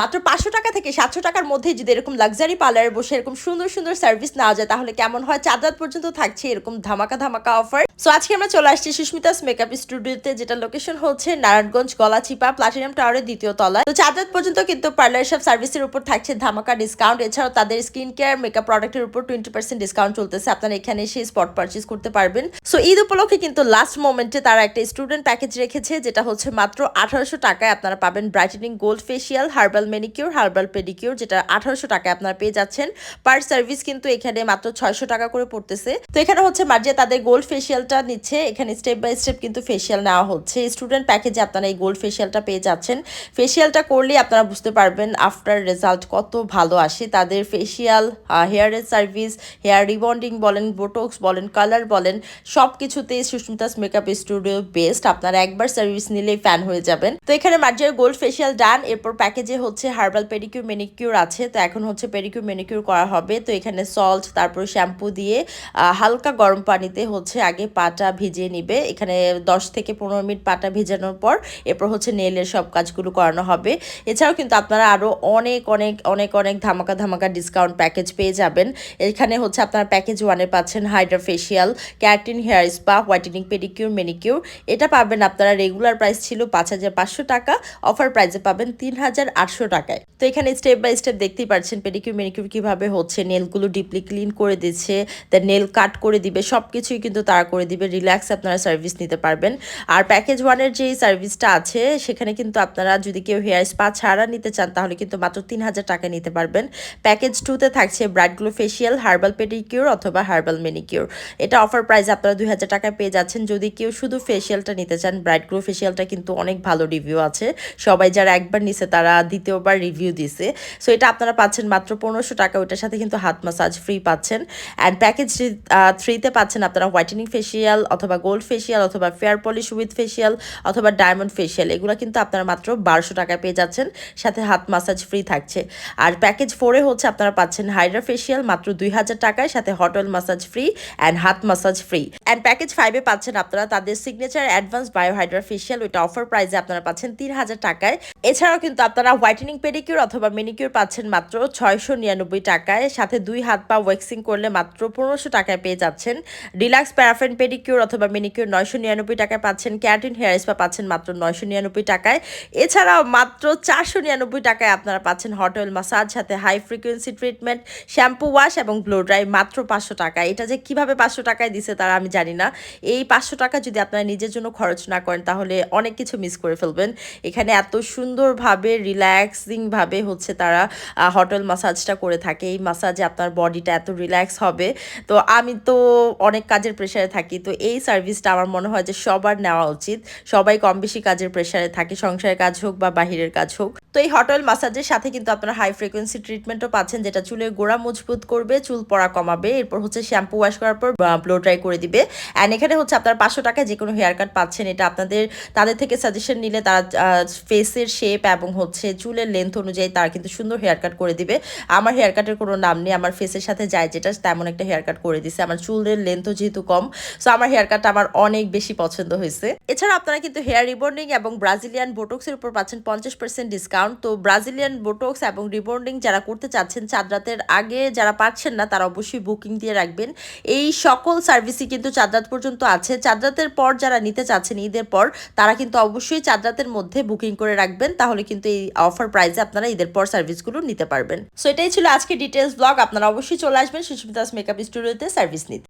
মাত্র পাঁচশো টাকা থেকে সাতশো টাকার মধ্যে যদি এরকম লাক্সারি পার্লারে বসে এরকম সুন্দর সুন্দর সার্ভিস নেওয়া যায়, তাহলে কেমন হয়? চার রাত পর্যন্ত থাকছে এরকম ধামাকা ধামাকা অফার সো আজকে আমরা চলে আসছি সুস্মিতাস মেকআপ স্টুডিওতে যেটা লোকেশন হচ্ছে নারায়ণগঞ্জ, গলাচিপা প্লাটিনাম টাওয়ারের দ্বিতীয় তলায়। তো চার রাত পর্যন্ত কিন্তু পার্লার সব সার্ভিসের উপর থাকছে ধামাকা ডিসকাউন্ট এছাড়াও তাদের স্কিন কেয়ার মেকআপ প্রোডাক্টের উপর টোয়েন্টি পার্সেন্ট ডিসকাউন্ট চলতেছে। আপনারা এখানে এসে স্পট পারচেস করতে পারবেন। সো ঈদ উপলক্ষে কিন্তু লাস্ট মোমেন্টে তারা একটা স্টুডেন্ট প্যাকেজ রেখেছে, যেটা হচ্ছে মাত্র আঠারোশো টাকায় আপনারা পাবেন brightening gold facial herbal manicure herbal pedicure যেটা আঠারোশো টাকায় আপনারা পেয়ে যাচ্ছেন। পার সার্ভিস কিন্তু এখানে মাত্র ছয়শো টাকা করে পড়তেছে। তো এখানে হচ্ছে মার্জিয়া, তাদের গোল্ড ফেসিয়ালটা নিচ্ছে। এখানে স্টেপ বাই স্টেপ কিন্তু ফেসিয়াল নেওয়া হচ্ছে। স্টুডেন্ট প্যাকেজে আপনারা এই গোল্ড ফেসিয়ালটা পেয়ে যাচ্ছেন। ফেসিয়ালটা করলে আপনারা বুঝতে পারবেন আফটার রেজাল্ট কত ভালো আসে। তাদের ফেসিয়াল হেয়ারের সার্ভিস হেয়ার রিবন্ডিং বলেন বোটক্স বলেন কালার বলেন সব কিছুতেই সুস্মিতাস মেকআপ স্টুডিও বেস্ট আপনারা একবার সার্ভিস নিলেই ফ্যান হয়ে যাবেন। তো এখানে মার্জিয়ার গোল্ড ফেসিয়াল ডান এরপর প্যাকেজে হচ্ছে হার্বাল পেডিকিউর, মেনিকিউর আছে, তো এখন হচ্ছে পেডিকিউর, মেনিকিউর করা হবে। তো এখানে সল্ট তারপর শ্যাম্পু দিয়ে হালকা গরম পানিতে হচ্ছে আগে পাটা ভিজিয়ে নিবে। এখানে দশ থেকে পনেরো মিনিট পাটা ভেজানোর পর এরপর হচ্ছে নেলের সব কাজগুলো করানো হবে। এছাড়াও কিন্তু আপনারা আরও অনেক অনেক অনেক অনেক ধামাকা ধামাকা ডিসকাউন্ট প্যাকেজ পেয়ে যাবেন। এখানে হচ্ছে আপনারা প্যাকেজ ওয়ানে পাচ্ছেন hydra facial keratin hair spa whitening pedicure manicure এটা পাবেন আপনারা রেগুলার প্রাইস ছিল পাঁচ হাজার পাঁচশো টাকা অফার প্রাইসে পাবেন তিন হাজার আটশো টাকায়। তো এখানে স্টেপ বাই স্টেপ দেখতেই পাচ্ছেন পেডিকিউর মেনিকিউর কীভাবে হচ্ছে নেলগুলো ডিপলি ক্লিন করে দিচ্ছে দেন নেল কাট করে দিবে সব কিছুই কিন্তু তারা করে দিবে রিল্যাক্স আপনারা সার্ভিস নিতে পারবেন। আর প্যাকেজ ওয়ানের যে সার্ভিসটা আছে, সেখানে কিন্তু আপনারা যদি কেউ হেয়ার স্পা ছাড়া নিতে চান, তাহলে কিন্তু মাত্র তিন হাজার টাকা নিতে পারবেন। প্যাকেজ টুতে থাকছে bright glow facial herbal pedicure অথবা হার্বাল মেনিকিউর এটা অফার প্রাইস আপনারা দুই হাজার টাকায় পেয়ে যাচ্ছেন। যদি কেউ শুধু ফেসিয়ালটা নিতে চান ব্রাইট গ্লো ফেসিয়ালটা কিন্তু অনেক ভালো রিভিউ আছে। সবাই যারা একবার নিছে, তারা দ্বিতীয়বার রিভিউ দিছে। সো এটা আপনারা পাচ্ছেন মাত্র পনেরোশো টাকা। ওইটার সাথে কিন্তু হাত মাসাজ ফ্রি পাচ্ছেন। অ্যান্ড প্যাকেজ থ্রিতে পাচ্ছেন আপনারা হোয়াইটেনিং ফেসিয়াল অথবা গোল্ড ফেসিয়াল অথবা ফেয়ার পলিশ উইথ ফেসিয়াল অথবা ডায়মন্ড ফেসিয়াল এগুলো কিন্তু আপনারা মাত্র বারোশো টাকায় পেয়ে যাচ্ছেন। সাথে হাত মাসাজ ফ্রি থাকছে। আর প্যাকেজ ফোরে হচ্ছে আপনারা পাচ্ছেন হাইড্রা ফেসিয়াল মাত্র দুই হাজার টাকায়। সাথে hot oil massage free and হাত মাসাজ ফ্রি অ্যান্ড প্যাকেজ ফাইভে পাচ্ছেন আপনারা তাদের সিগনেচার অ্যাডভান্স বায়োহাইড্রা ফেসিয়াল ওইটা অফার প্রাইসে আপনারা পাচ্ছেন তিন হাজার টাকায়। এছাড়াও কিন্তু আপনারা হোয়াইটেনিং পেডিকিউর অথবা মেনিকিউর পাচ্ছেন মাত্র ছয়শো নিরানব্বই টাকায়। সাথে দুই হাত পা ওয়েক্সিং করলে মাত্র পনেরোশো টাকায় পেয়ে যাচ্ছেন। রিল্যাক্স প্যারাফেন পেডিকিউর অথবা মেনিকিউর নয়শো নিরানব্বই টাকায় পাচ্ছেন। ক্যারাটিন হেয়ার স্পা পাচ্ছেন মাত্র নয়শো নিরানব্বই টাকায়। এছাড়াও মাত্র চারশো নিরানব্বই টাকায় আপনারা পাচ্ছেন হট অয়েল মাসাজ সাথে high frequency treatment shampoo wash এবং ব্লো ড্রাই মাত্র পাঁচশো টাকা এটা যে কীভাবে পাঁচশো টাকায় দিছে তারা আমি জানি না। এই পাঁচশো টাকা যদি আপনারা নিজের জন্য খরচ না করেন তাহলে অনেক কিছু মিস করে ফেলবেন। এখানে এত সুন্দরভাবে রিল্যাক্সিংভাবে হচ্ছে তারা হট অয়েল মাসাজটা করে থাকে। এই মাসাজে আপনার বডিটা এত রিল্যাক্স হবে। তো আমি তো অনেক কাজের প্রেশারে থাকি। তো এই সার্ভিসটা আমার মনে হয় যে সবার নেওয়া উচিত। সবাই কম বেশি কাজের প্রেশারে থাকে। সংসারের কাজ হোক বা বাহিরের কাজ হোক। তো এই হট অয়েল মাসাজের সাথে কিন্তু আপনারা হাই ফ্রিকোয়েন্সি ট্রিটমেন্টও পাচ্ছেন, যেটা চুলের গোড়া মজবুত করবে, চুল পড়া কমাবে। এরপর হচ্ছে শ্যাম্পু ওয়াশ করার পর ব্লো ড্রাই করে দিবে। অ্যান্ড এখানে হচ্ছে আপনার পাঁচশো টাকায় যে কোনো হেয়ার কাট পাচ্ছেন। এটা আপনাদের, তাদের থেকে সাজেশন নিলে তারা ফেসের শেপ এবং হচ্ছে চুলের লেন্থ অনুযায়ী তারা কিন্তু সুন্দর হেয়ার কাট করে দিবে। আমার হেয়ার কাটের কোনো নাম নেই, আমার ফেসের সাথে যায় যেটা, তেমন একটা হেয়ার কাট করে দিছে। আমার চুলের লেন্থও যেহেতু কম সো আমার হেয়ার কাটটা আমার অনেক বেশি পছন্দ হয়েছে। এছাড়া আপনারা কিন্তু হেয়ার রিবন্ডিং এবং ব্রাজিলিয়ান বোটক্সের উপর পাচ্ছেন পঞ্চাশ পার্সেন্ট ডিসকাউন্ট তো ব্রাজিলিয়ান বোটক্স এবং রিবন্ডিং যারা করতে চাচ্ছেন চাঁদ রাতের আগে, যারা পাচ্ছেন না, তারা অবশ্যই বুকিং দিয়ে রাখবেন। এই সকল সার্ভিসই কিন্তু চাঁদ রাত পর্যন্ত আছে। চাঁদ রাতের পর যারা নিতে চাচ্ছেন, ঈদের পর, তারা কিন্তু অবশ্যই চাঁদ রাতের মধ্যে বুকিং করে রাখবেন। তাহলে কিন্তু এই অফার প্রাইসে আপনারা ঈদের পর সার্ভিসগুলো নিতে পারবেন। সো এটাই ছিল আজকে ডিটেলস ব্লগ আপনারা অবশ্যই চলে আসবেন সুস্মিতাস মেকআপ স্টুডিওতে সার্ভিস নিতে।